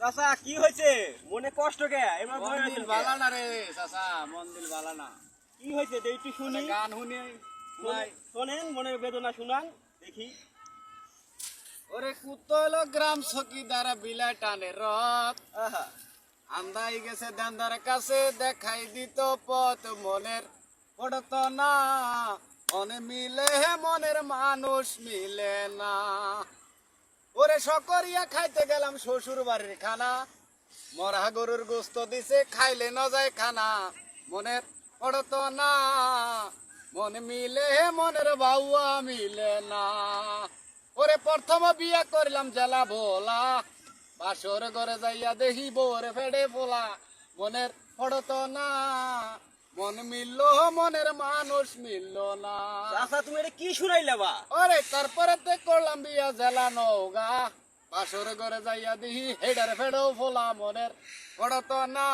চাচা কি হয়েছে? মনে কষ্ট কে? এবার মন্দির বালা না রে চাচা মন্দির বালা না। কি হয়েছে? একটু শুনি। গান শুনি শোনেন মনের বেদনা শুনান দেখি। ওরে কুতল গ্রাম সকিদার বিলা টানে রথ। আহা। আন্দাই গেছে দান্দার কাছে দেখাই দিত পথ মনের। পড়ত না মনে মিলে মনের মানুষ মিলে না। ওরে সকরিয়া খাইতে গেলাম শ্বশুর বাড়ির খানা। মরা গরুর গোস্ত দিছে, খাইলে ন যায় খানা। মনের পড়ত না, মন মিলে, মনের বাউয়া মিলে না। ওরে প্রথম বিয়া করলাম জেলা ভোলা, বাসর ঘরে যাইয়া দেখি বোরে ফেড়ে ফোলা মনের পড়ত না মন মিলল মনের মানুষ মিলল না। চাচা তুমি এটা কি শুনাইলা বা? ওরে তারপরে তে করলাম বিয়া জেলা নৌগা বাসর ঘরে যাইয়া দিহি হেডার ফেড়ো ফোলা মনের। পড়ত না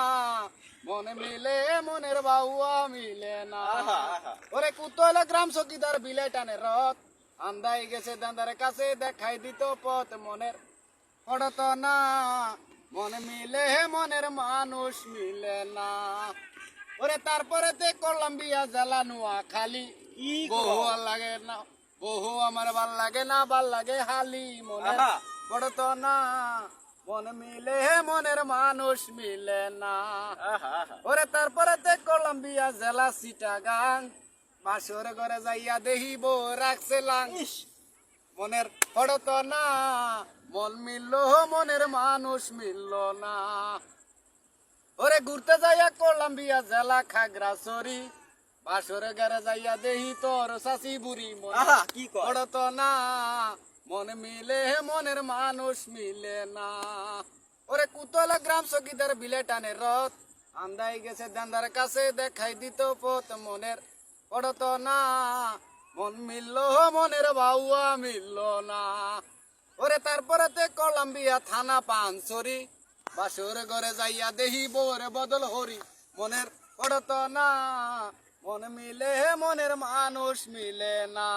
মন মিলে মনের বাউয়া মিলে না। ওরে কুতল গ্রাম চকিদার বিলে টানে রথ। আন্দাই গেছে দান্দার কাছে দেখাই দিত পথ মনের। পড়ত না মনে মিলে মনের মানুষ মিলে না। ওরে তারপরে তে করলাম বিয়া জ্বালা নোয়া খালি বহু? আর লাগে না বহু আমার ভালো লাগে না ভালো লাগে হালি মনে। পড়ত না মন মিলে মনের মানুষ মিলে না। ওরে তারপরে তে করলাম বিয়া জেলা সিটা গাং মাসুর ঘরে যাইয়া দেহিব রাখছে লাং মনের পড়ত না মন মিলল মনের মানুষ মিলল না। ওরে ঘুরতে যাইয়া করলাম বিয়া জেলা খাগড়াছড়ি। বাসরে ঘরে যাইয়া দেহি তোর শাসি বুড়ি কি কর পড়ত না মন মিলে মনের মানুষ মিলে না। ওরে কুতলা গ্রাম সকিদার বিলে টানে রথ। আন্দাই গেছে দান্দার কাছে দেখাই দিত পথ মনের। পড়ত না মন মিলল মনের বাউয়া মিলল না। ওরে তারপরে তে কলাম্বিয়া থানা পানসরি বাসুর ঘরে যাইয়া দেহি বোর বদল হরি। মনের পড়ত না মন মিলে, মনের মানুষ মিলে না।